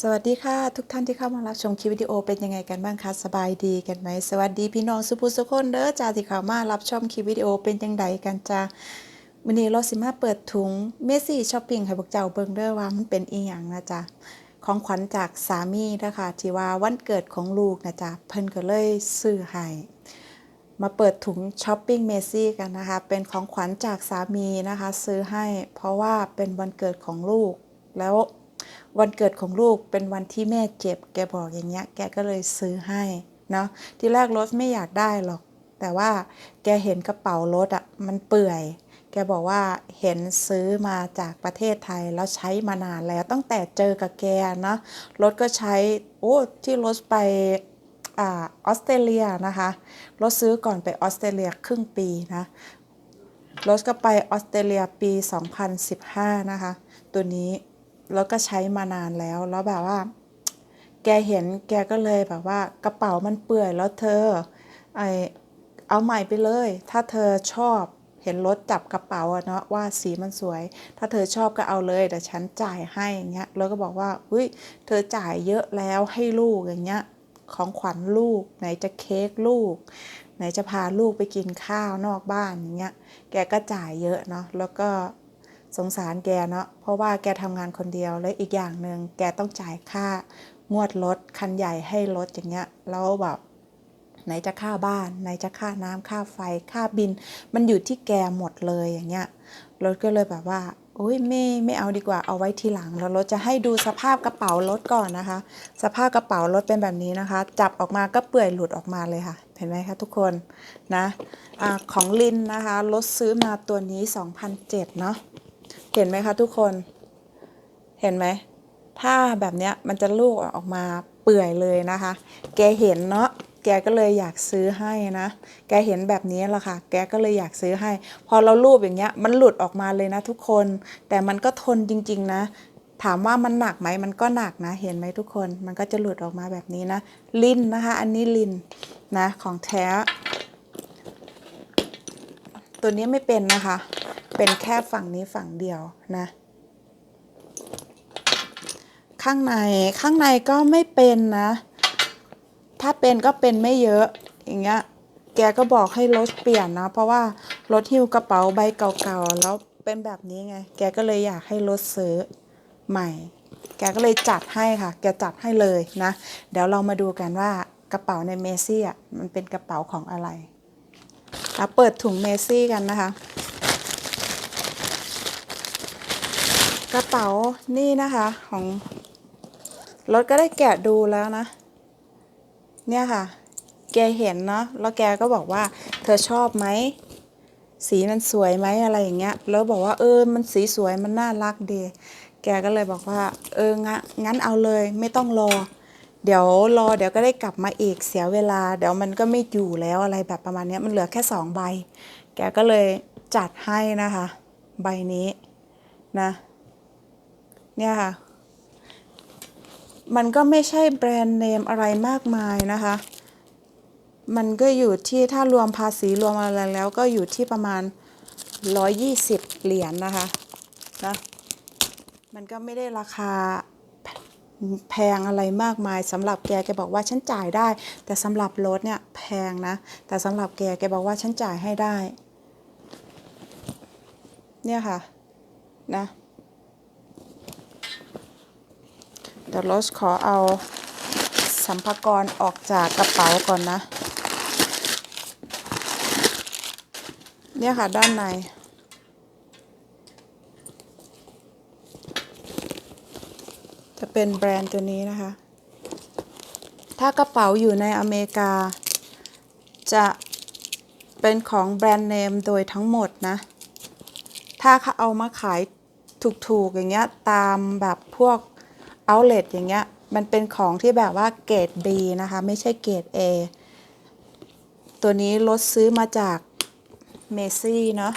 สวัสดีค่ะ ทุกท่านที่เข้ามารับชมคลิปวิดีโอเป็นยังไงกันบ้างคะสบายดีกันไหมสวัสดีพี่น้องสุภุสุคนเด้อจ้าที่เข้ามารับชมคลิปวิดีโอเป็นยังไงกันจ้าวันนี้เราสิมาเปิดถุงเมซี่ช้อปปิ้งให้พวกเจ้าเบิ่งเด้อว่ามันเป็นอีหยังนะจ๊ะของขวัญจากสามีนะคะที่ว่าวันเกิดของลูกนะจ๊ะเพิ่นก็เลยซื้อให้มาเปิดถุงช้อปปิ้งเมซี่กันนะคะเป็นของขวัญจากสามีนะคะ ซื้อให้เพราะว่าเป็นวันเกิดของลูกแล้ว วันเกิดของลูกเป็นวันที่แม่เจ็บ แกบอกอย่างเงี้ย แกก็เลยซื้อให้เนาะที่แรกรถไม่อยากได้หรอก แต่ว่าแกเห็นกระเป๋ารถอะ่ะมันเปื่อย แกบอกว่าเห็นซื้อมาจากประเทศไทยแล้วใช้มานานแล้วตั้งแต่เจอกับแกเนาะรถก็ใช้โอ้ที่รถไปอออสเตรเลียนะคะรถซื้อก่อนไปออสเตรเลียครึ่งปีนะรถก็ไปออสเตรเลียปี 2015 นะคะ ตัวนี้ แล้วก็ใช้มานานแล้ว แล้วแบบว่า แกเห็นแกก็เลยแบบว่ากระเป๋ามันเปื่อยแล้วเธอไอเอาใหม่ไปเลย ถ้าเธอชอบเห็นรถจับกระเป๋าเนาะว่าสีมันสวย ถ้าเธอชอบก็เอาเลยแต่ฉันจ่ายให้อย่างเงี้ยแล้วก็บอกว่าอุ้ยเธอจ่ายเยอะแล้วให้ลูกอย่างเงี้ยของขวัญลูก ไหนจะเค้กลูก ไหนจะพาลูกไปกินข้าวนอกบ้านอย่างเงี้ยแกก็จ่ายเยอะเนาะแล้วก็ สงสารแกเนาะเพราะว่าแกทำงานคนเดียวและอีกอย่างหนึ่งแกต้องจ่ายค่างวดรถคันใหญ่ให้รถอย่างเงี้ยแล้วแบบไหนจะค่าบ้าน ไหนจะค่าน้ำค่าไฟค่าบิน มันอยู่ที่แกหมดเลยอย่างเงี้ยรถก็เลยแบบว่าโอ้ยไม่ไม่เอาดีกว่าเอาไว้ทีหลังแล้วรถจะให้ดูสภาพกระเป๋ารถก่อนนะคะ สภาพกระเป๋ารถเป็นแบบนี้นะคะ จับออกมาก็เปื่อยหลุดออกมาเลยค่ะ เห็นไหมคะทุกคนนะอาของลินนะคะรถซื้อมาตัวนี้ 2007 เนาะ เห็นไหมคะทุกคน เห็นไหมถ้าแบบเนี้ยมันจะลูกออกมาเปื่อยเลยนะคะ แกเห็นเนาะแกก็เลยอยากซื้อให้นะ แกเห็นแบบนี้แหละค่ะ แกก็เลยอยากซื้อให้ พอเราลูบอย่างเงี้ย มันหลุดออกมาเลยนะทุกคน แต่มันก็ทนจริง ๆ นะ ถามว่ามันหนักไหม มันก็หนักนะ เห็นไหมทุกคน มันก็จะหลุดออกมาแบบนี้นะ ลินนะคะ อันนี้ลินนะ ของแท้ ตัวนี้ไม่เป็นนะคะ เป็นแค่ฝั่งนี้ฝั่งเดียวนะ ข้างในข้างในก็ไม่เป็นนะ ถ้าเป็นก็เป็นไม่เยอะอย่างเงี้ยแกก็บอกให้รถเปลี่ยนนะ เพราะว่ารถหิ้วกระเป๋าใบเก่าๆแล้วเป็นแบบนี้ไง แกก็เลยอยากให้รถซื้อใหม่ แกก็เลยจัดให้ค่ะ แกจัดให้เลยนะ เดี๋ยวเรามาดูกันว่ากระเป๋าในเมซี่อะมันเป็นกระเป๋าของอะไรเราเปิดถุงเมซี่กันนะคะ กระเป๋านี่นะคะของรถก็ได้แกะดูแล้วนะ เนี่ยค่ะ แกเห็นเนาะแล้วแกก็บอกว่า เธอชอบไหมสีมันสวยไหมอะไรอย่างเงี้ย แล้วบอกว่าเออมันสีสวยมันน่ารักดี แกก็เลยบอกว่า เอองั้นงั้นเอาเลยไม่ต้องรอ เดี๋ยวรอเดี๋ยวก็ได้กลับมาอีกเสียเวลา เดี๋ยวมันก็ไม่อยู่แล้วอะไรแบบประมาณเนี้ยมันเหลือแค่สองใบ แกก็เลยจัดให้นะคะ ใบนี้นะ เนี่ยค่ะ มันก็ไม่ใช่แบรนด์เนมอะไรมากมายนะคะ มันก็อยู่ที่ถ้ารวมภาษีรวมอะไรแล้วก็อยู่ที่ประมาณ 120 เหรียญนนะคะนะมันก็ไม่ได้ราคาแพงอะไรมากมายสำหรับแกแกบอกว่าฉันจ่ายได้ แต่สำหรับรถเนี่ยแพงนะ แต่สำหรับแกแกบอกว่าฉันจ่ายให้ได้ เนี่ยค่ะนะ เดี๋ยวโรสขอเอาสัมภาระออกจากกระเป๋าก่อนนะ เนี่ยค่ะด้านในจะเป็นแบรนด์ตัวนี้นะคะ ถ้ากระเป๋าอยู่ในอเมริกา จะเป็นของแบรนด์เนมโดยทั้งหมดนะ ถ้าเขาเอามาขายถูกๆอย่างเงี้ยตามแบบพวก outlet อย่างเงี้ย มันเป็นของที่แบบว่าเกรด B นะคะ ไม่ใช่เกรด A ตัวนี้รถซื้อมาจากเมซี่เนาะ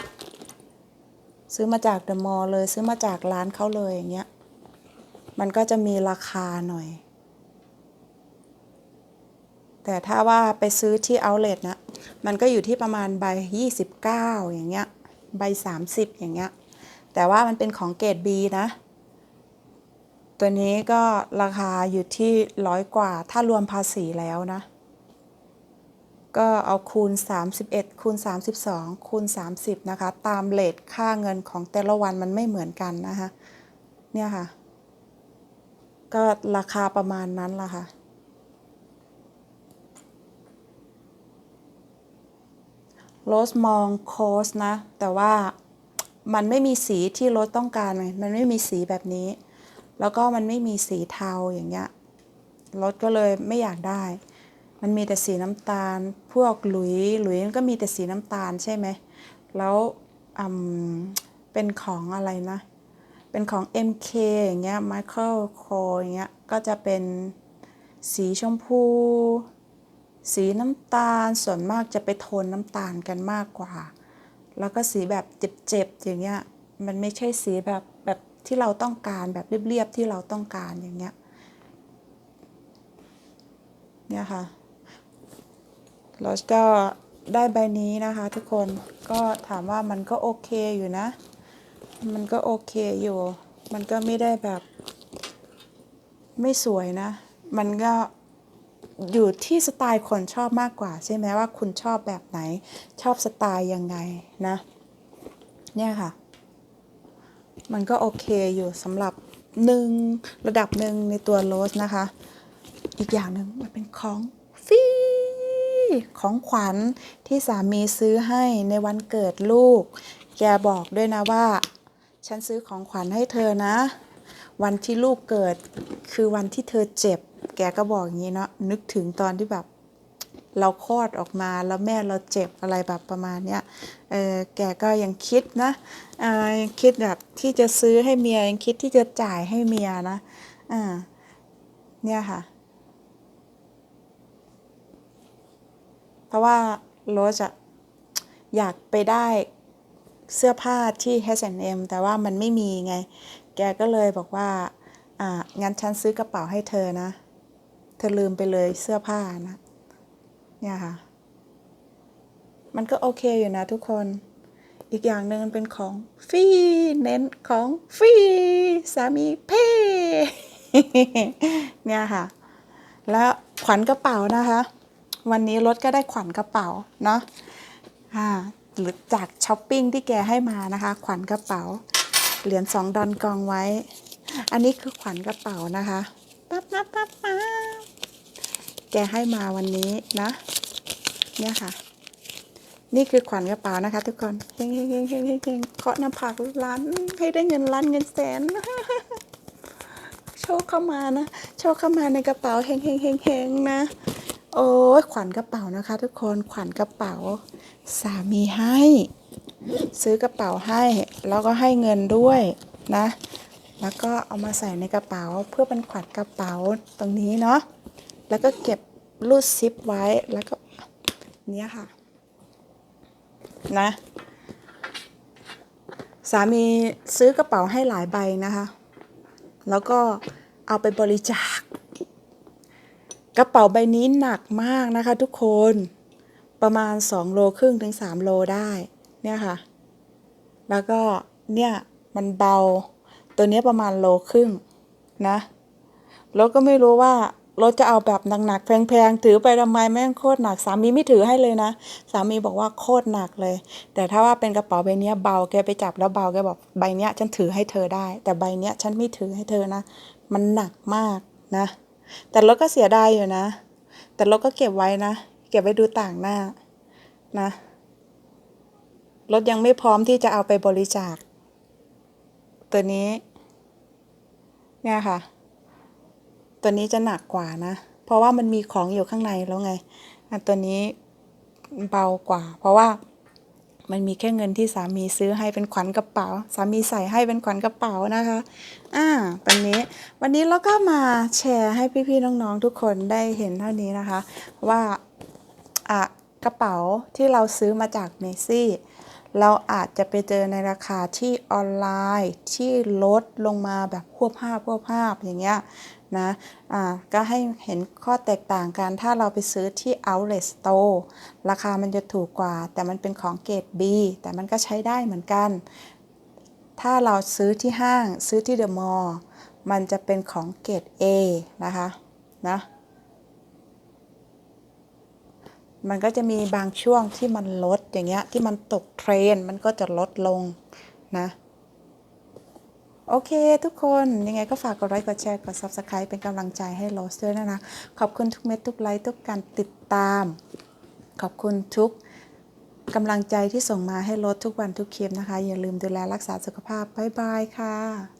ซื้อมาจากเดอะมอลล์เลย ซื้อมาจากร้านเขาเลยอย่างเงี้ย มันก็จะมีราคาหน่อย แต่ถ้าว่าไปซื้อที่ outlet นะ มันก็อยู่ที่ประมาณใบ 29 อย่างเงี้ย ใบ 30 อย่างเงี้ย แต่ว่ามันเป็นของเกรด B นะ ตัวนี้ก็ราคาอยู่ที่ร้อยกว่า ถ้ารวมภาษีแล้วนะ ก็เอาคูณ 31 คูณ 32 คูณ 30 นะคะ ตามเลทค่าเงินของแต่ละวันมันไม่เหมือนกันนะคะ เนี่ยค่ะ ก็ราคาประมาณนั้นละค่ะ โรสมองโคสนะ แต่ว่ามันไม่มีสีที่โรสต้องการไงมันไม่มีสีแบบนี้ แล้วก็มันไม่มีสีเทาอย่างเงี้ยรสก็เลยไม่อยากได้ มันมีแต่สีน้ำตาล พวกหลุยหลุยมันก็มีแต่สีน้ำตาลใช่ไหม แล้วอืมเป็นของอะไรนะ เป็นของ MK อย่างเงี้ย Michael Kors อย่างเงี้ย ก็จะเป็นสีชมพู สีน้ำตาล ส่วนมากจะไปโทนน้ำตาลกันมากกว่า แล้วก็สีแบบเจ็บๆอย่างเงี้ย มันไม่ใช่สีแบบแบบ ที่เราต้องการแบบเรียบๆที่เราต้องการอย่างเงี้ยเนี่ยค่ะแล้วก็ได้ใบนี้นะคะทุกคนก็ถามว่ามันก็โอเคอยู่นะ มันก็โอเคอยู่ มันก็ไม่ได้แบบ ไม่สวยนะ มันก็อยู่ที่สไตล์คนชอบมากกว่า ใช่ไหมว่าคุณชอบแบบไหนชอบสไตล์ยังไงนะ เนี่ยค่ะ มันก็โอเคอยู่สำหรับหนึ่งระดับหนึ่งในตัวโรสนะคะ อีกอย่างหนึ่งมันเป็นของฟรีของขวัญที่สามีซื้อให้ในวันเกิดลูก แกบอกด้วยนะว่า ฉันซื้อของขวัญให้เธอนะ วันที่ลูกเกิดคือวันที่เธอเจ็บ แกก็บอกอย่างนี้เนาะนึกถึงตอนที่แบบ เราคลอดออกมาแล้วแม่เราเจ็บอะไรแบบประมาณเนี้ยเออแกก็ยังคิดนะยังคิดแบบที่จะซื้อให้เมียยังคิดที่จะจ่ายให้เมียนะอ่าเนี่ยค่ะ เพราะว่าโรสอะอยากไปได้เสื้อผ้าที่ H&M แต่ว่ามันไม่มีไง แกก็เลยบอกว่า อ่า งั้นฉันซื้อกระเป๋าให้เธอนะ เธอลืมไปเลยเสื้อผ้านะ เนี่ยค่ะ มันก็โอเคอยู่นะทุกคน อีกอย่างหนึ่งมันเป็นของฟรีเน้นของฟรีสามีเพ่เนี่ยค่ะ แล้วขวัญกระเป๋านะคะ วันนี้รถก็ได้ขวัญกระเป๋าเนาะอ่าหรือจากช้อปปิ้งที่แกให้มานะคะ ขวัญกระเป๋า เหรียญสองดอนกองไว้ อันนี้คือขวัญกระเป๋านะคะปั๊บปั๊บปั๊บปั๊บ แกให้มาวันนี้นะ เนี่ยค่ะ นี่คือขวัญกระเป๋านะคะ ทุกคนเฮงเฮงเฮงเฮงเฮงเฮงเคาะหน้าผากล้านให้ได้เงินล้านเงินแสน โชคเข้ามานะ โชคเข้ามาในกระเป๋าเฮงเฮงเฮงเฮงนะ โอ้ยขวัญกระเป๋านะคะ ทุกคนขวัญกระเป๋า สามีให้ ซื้อกระเป๋าให้แล้วก็ให้เงินด้วยนะ แล้วก็เอามาใส่ในกระเป๋าเพื่อเป็นขวัญกระเป๋าตรงนี้เนาะ แล้วก็เก็บรูดซิปไว้แล้วก็เนี้ยค่ะ นะ สามีซื้อกระเป๋าให้หลายใบนะคะ แล้วก็เอาไปบริจาค กระเป๋าใบนี้หนักมากนะคะทุกคนประมาณ 2 โลครึ่งถึง 3 โลได้ เนี่ยค่ะ แล้วก็เนี่ยมันเบา ตัวเนี้ยประมาณโลครึ่งนะ แล้วก็ไม่รู้ว่า รถจะเอาแบบหนักๆแพงๆถือไปทำไมแม่งโคตรหนักสามีไม่ถือให้เลยนะ สามีบอกว่าโคตรหนักเลย แต่ถ้าว่าเป็นกระเป๋าใบเนี้ยเบาแกไปจับแล้วเบาแกบอกใบเนี้ยฉันถือให้เธอได้ แต่ใบเนี้ยฉันไม่ถือให้เธอนะ มันหนักมากนะ แต่รถก็เสียดายอยู่นะ แต่รถก็เก็บไว้นะ เก็บไว้ดูต่างหน้านะรถยังไม่พร้อมที่จะเอาไปบริจาค ตัวนี้ เนี่ยค่ะ ตัวนี้จะหนักกว่านะ เพราะว่ามันมีของอยู่ข้างในแล้วไงอันตัวนี้เบากว่า เพราะว่ามันมีแค่เงินที่สามีซื้อให้เป็นขวัญกระเป๋า สามีใส่ให้เป็นขวัญกระเป๋านะคะอ่าวันนี้วันนี้เราก็มาแชร์ให้พี่ๆน้องๆทุกคนได้เห็นเท่านี้นะคะ ว่าอะกระเป๋าที่เราซื้อมาจากเมซี่เราอาจจะไปเจอในราคาที่ออนไลน์ที่ลดลงมาแบบพวบภาพพวบภาพอย่างเงี้ย นะก็ให้เห็นข้อแตกต่างกัน ถ้าเราไปซื้อที่ outlet store ราคามันจะถูกกว่า แต่มันเป็นของเกรด B แต่มันก็ใช้ได้เหมือนกัน ถ้าเราซื้อที่ห้างซื้อที่เดอะมอลล์มันจะเป็นของเกรด A นะคะนะมันก็จะมีบางช่วงที่มันลดอย่างเงี้ยที่มันตกเทรนมันก็จะลดลงนะ โอเค ทุกคนยังไงก็ฝากกดไลค์กดแชร์กด Subscribe เป็นกำลังใจให้โรสด้วยนะนะ ขอบคุณทุกเม็ดทุกไลค์ทุกการติดตาม ขอบคุณทุกกำลังใจที่ส่งมาให้โรสทุกวันทุกคลิปนะคะ อย่าลืมดูแลรักษาสุขภาพ บ๊ายบายค่ะ